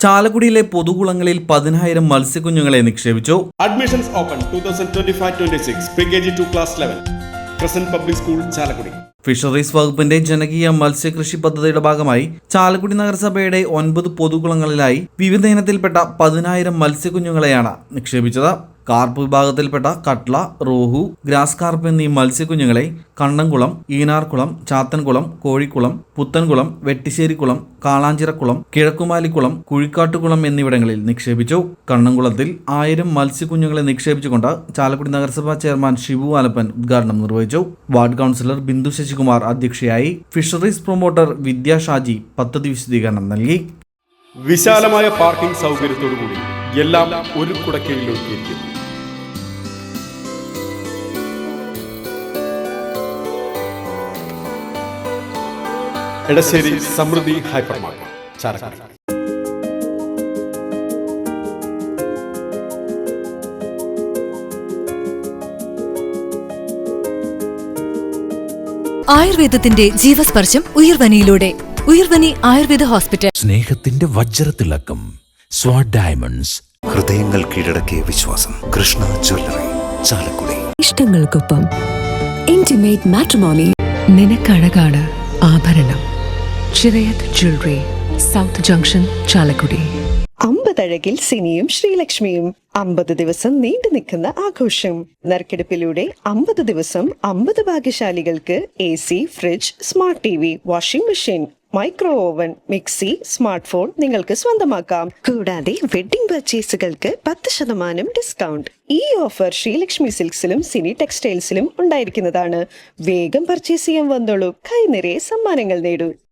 ചാലക്കുടിയിലെ പൊതുകുളങ്ങളിൽ പതിനായിരം മത്സ്യക്കുഞ്ഞുങ്ങളെ നിക്ഷേപിച്ചു admissions open 2025-26 pre-KG to class 11. Crescent Public School, Chalakudi. Fisheries വകുപ്പിന്റെ ജനകീയ മത്സ്യകൃഷി പദ്ധതിയുടെ ഭാഗമായി ചാലക്കുടി നഗരസഭയുടെ ഒൻപത് പൊതുകുളങ്ങളിലായി വിവിധ ഇനത്തിൽപ്പെട്ട പതിനായിരം മത്സ്യക്കുഞ്ഞുങ്ങളെയാണ് നിക്ഷേപിച്ചത് കാർപ്പ് വിഭാഗത്തിൽപ്പെട്ട കട്ട്ല റോഹു ഗ്രാസ് കാർപ്പ് എന്നീ മത്സ്യക്കുഞ്ഞുങ്ങളെ കണ്ണംകുളം ഈനാർകുളം ചാത്തൻകുളം കോഴിക്കുളം പുത്തൻകുളം വെട്ടിശ്ശേരിക്കുളം കാളാഞ്ചിറക്കുളം കിഴക്കുമാലിക്കുളം കുഴിക്കാട്ടുകുളം എന്നിവിടങ്ങളിൽ നിക്ഷേപിച്ചു. കണ്ണംകുളത്തിൽ ആയിരം മത്സ്യക്കുഞ്ഞുങ്ങളെ നിക്ഷേപിച്ചുകൊണ്ട് ചാലക്കുടി നഗരസഭാ ചെയർമാൻ ഷിബു ആലപ്പൻ ഉദ്ഘാടനം നിർവഹിച്ചു. വാർഡ് കൗൺസിലർ ബിന്ദു ശശികുമാർ അധ്യക്ഷയായി ഫിഷറീസ് പ്രൊമോട്ടർ വിദ്യാ ഷാജി പദ്ധതി വിശദീകരണം നൽകി. വിശാലമായ പാർക്കിംഗ് സൗകര്യത്തോടുകൂടി എല്ലാം ഒരു കുടക്കീഴിൽ എടശ്ശേരി സമൃദ്ധി ഹൈപ്പർ മാർക്കറ്റ് ചാലക്കുടി. ആയുർവേദത്തിന്റെ ജീവസ്പർശം ഉയർവനിയിലൂടെ. ഉയർവനി ആയുർവേദ ഹോസ്പിറ്റൽ. സ്നേഹത്തിന്റെ വജ്രത്തിളക്കം. സ്വാഡ് ഡയമണ്ട്സ് ഹൃദയങ്ങൾ കീഴടക്കിയ വിശ്വാസം. കൃഷ്ണ ജ്വല്ലറി. ചാലക്കുടി. ഇഷ്ടങ്ങൾക്കൊപ്പം ഇന്റിമേറ്റ് മാട്രിമോണി നിനക്കഴകാണ് ആഭരണം. Chirayath jewellery south junction Chalakudy. അമ്പതഴകിൽ സിനിയും ശ്രീലക്ഷ്മിയും. അമ്പത് ദിവസം നീണ്ടു നിൽക്കുന്ന ആഘോഷം. നറുക്കെടുപ്പിലൂടെ അമ്പത് ദിവസം അമ്പത് ഭാഗ്യശാലികൾക്ക് A C fridge smart T V washing machine micro oven mixie smart phone നിങ്ങൾക്ക് സ്വന്തമാക്കാം. കൂടാതെ വെഡിംഗ് പർച്ചേസുകൾക്ക് പത്ത് ശതമാനം ഡിസ്കൗണ്ട്. ഈ ഓഫർ ശ്രീലക്ഷ്മി സിൽക്സിലും സിനി ടെക്സ്റ്റൈൽസിലും ഉണ്ടായിരിക്കുന്നതാണ്. വേഗം പർച്ചേസ് ചെയ്യാൻ വന്നോളൂ. കൈനിറയെ സമ്മാനങ്ങൾ നേടൂ.